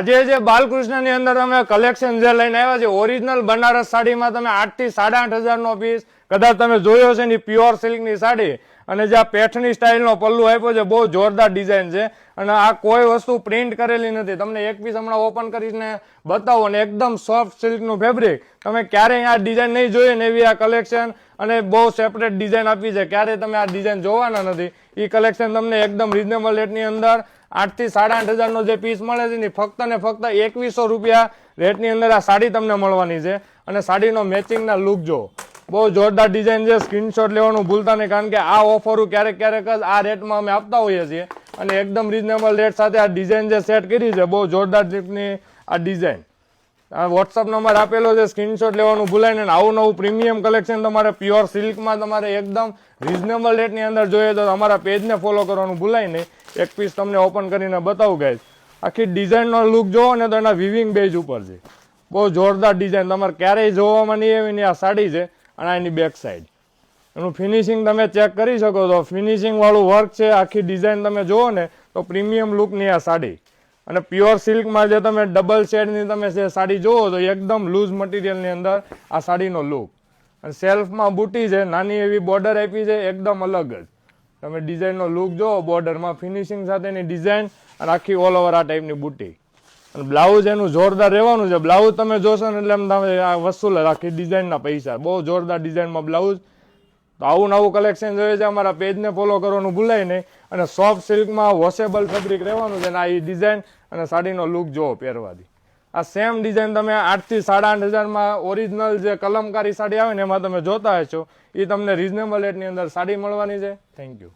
આજે જે બાલકૃષ્ણની અંદર અમે કલેક્શન જે લઈને આવ્યા છે ઓરિજિનલ બનારસ સાડીમાં તમે આઠથી સાડા આઠ હજારનો પીસ કદાચ તમે જોયો છે ને પ્યોર સિલ્કની સાડી અને જે આ પેઠની સ્ટાઇલનો પલ્લુ આપ્યો છે, બહુ જોરદાર ડિઝાઇન છે. અને આ કોઈ વસ્તુ પ્રિન્ટ કરેલી નથી. તમને એક પીસ હમણાં ઓપન કરીને બતાવો ને એકદમ સોફ્ટ સિલ્કનું ફેબ્રિક તમે ક્યારેય આ ડિઝાઇન નહીં જોઈએ ને એવી આ કલેક્શન અને બહુ સેપરેટ ડિઝાઇન આપી છે. ક્યારેય તમે આ ડિઝાઇન જોવાના નથી. એ કલેક્શન તમને એકદમ રિઝનેબલ રેટની અંદર આઠથી સાડા આઠ હજારનો જે પીસ મળે છે ને ફક્ત ને ફક્ત એકવીસો રૂપિયા રેટની અંદર આ સાડી તમને મળવાની છે. અને સાડીનો મેચિંગના લુક જો બહુ જોરદાર ડિઝાઇન છે. સ્ક્રીનશોટ લેવાનું ભૂલતા નહીં, કારણ કે આ ઓફરો ક્યારેક ક્યારેક જ આ રેટમાં અમે આપતા હોઈએ છીએ. અને એકદમ રિઝનેબલ રેટ સાથે આ ડિઝાઇન જે સેટ કરી છે, બહુ જોરદાર ટીપની આ ડિઝાઇન આ વોટ્સઅપ નંબર આપેલો છે સ્ક્રીનશોટ લેવાનું ભૂલાય નહીં. આવું નવું પ્રીમિયમ કલેક્શન તમારે પ્યોર સિલ્કમાં તમારે એકદમ રિઝનેબલ રેટની અંદર જોઈએ તો અમારા પેજને ફોલો કરવાનું ભૂલાય નહીં. એક પીસ તમને ઓપન કરીને બતાવું ગાય આખી ડિઝાઇનનો લુક જોવો ને તો એના વિવિંગ બેઝ ઉપર છે. બહુ જોરદાર ડિઝાઇન તમારે ક્યારેય જોવામાં નહીં ની આ સાડી છે. અને એની બેક સાઈડ એનું ફિનિશિંગ તમે ચેક કરી શકો છો. ફિનિશિંગવાળું વર્ક છે, આખી ડિઝાઇન તમે જુઓ ને, તો પ્રીમિયમ લુકની આ સાડી. અને પ્યોર સિલ્કમાં જે તમે ડબલ શેડની તમે જે સાડી જુઓ તો એકદમ લૂઝ મટીરિયલની અંદર આ સાડીનો લુક અને સેલ્ફમાં બુટી છે, નાની એવી બોર્ડર આપી છે, એકદમ અલગ જ. તમે ડિઝાઇનનો લુક જુઓ બોર્ડરમાં ફિનિશિંગ સાથેની ડિઝાઇન અને આખી ઓલ ઓવર આ ટાઈપની બુટી. અને બ્લાઉઝ એનું જોરદાર રહેવાનું છે. બ્લાઉઝ તમે જોશો ને એટલે એમ તમે આ વસૂલ રાખી ડિઝાઇનના પૈસા. બહુ જોરદાર ડિઝાઇનમાં બ્લાઉઝ તો આવું નવું કલેક્શન જોઈએ છે. અમારા પેજને ફોલો કરવાનું ભૂલાય નહીં. અને સોફ્ટ સિલ્કમાં વોશેબલ ફેબ્રિક રહેવાનું છે અને આ એ ડિઝાઇન અને સાડીનો લુક જોવો પહેરવાથી. આ સેમ ડિઝાઇન તમે આઠથી સાડા આઠ હજારમાં ઓરિજિનલ જે કલમકારી સાડી આવે ને એમાં તમે જોતા હશો. એ તમને રિઝનેબલ રેટની અંદર સાડી મળવાની છે. Thank you